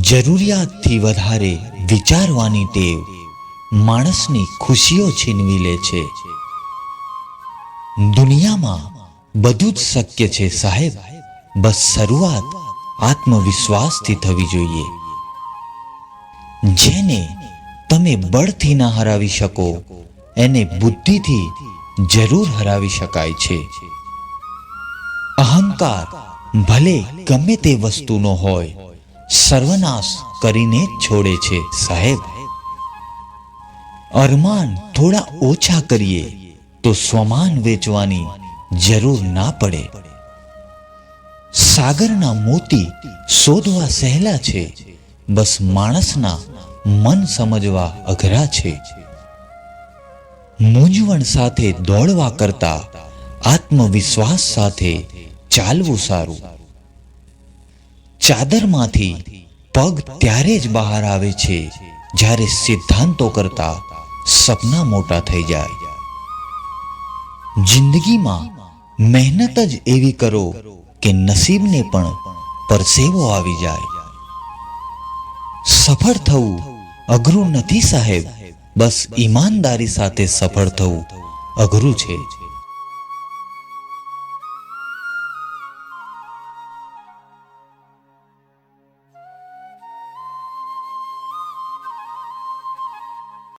જરૂરિયાતથી વધારે વિચારવાની ટેવ માણસની ખુશીઓ છીનવી લે છે. દુનિયામાં બધું જ શક્ય છે સાહેબ. બસ શરૂઆત આત્મવિશ્વાસથી થવી જોઈએ. જેને તમે બળથી ના હરાવી શકો, એને બુદ્ધિથી જરૂર હરાવી શકાય છે. અહંકાર ભલે ગમે તે વસ્તુનો હોય સર્વનાશ કરીને છોડે છે, સાહેબ. અરમાન થોડા ઓછા કરીએ તો સ્વમાન વેચવાની જરૂર ના પડે. સાગરના મોતી શોધવા સહેલા છે, બસ માણસના મન સમજવા અઘરા છે. મૂંઝવણ સાથે દોડવા કરતા આત્મવિશ્વાસ સાથે ચાલવું સારું. ચાદરમાંથી પગ ત્યારે જ બહાર આવે છે, જ્યારે સિદ્ધાંતો કરતા સપના મોટા થઈ જાય. જિંદગીમાં મહેનત જ એવી કરો કે નસીબને પણ પરસેવો આવી જાય. સફળ થવું અઘરું નથી સાહેબ, બસ ઈમાનદારી સાથે સફળ થવું અઘરું છે.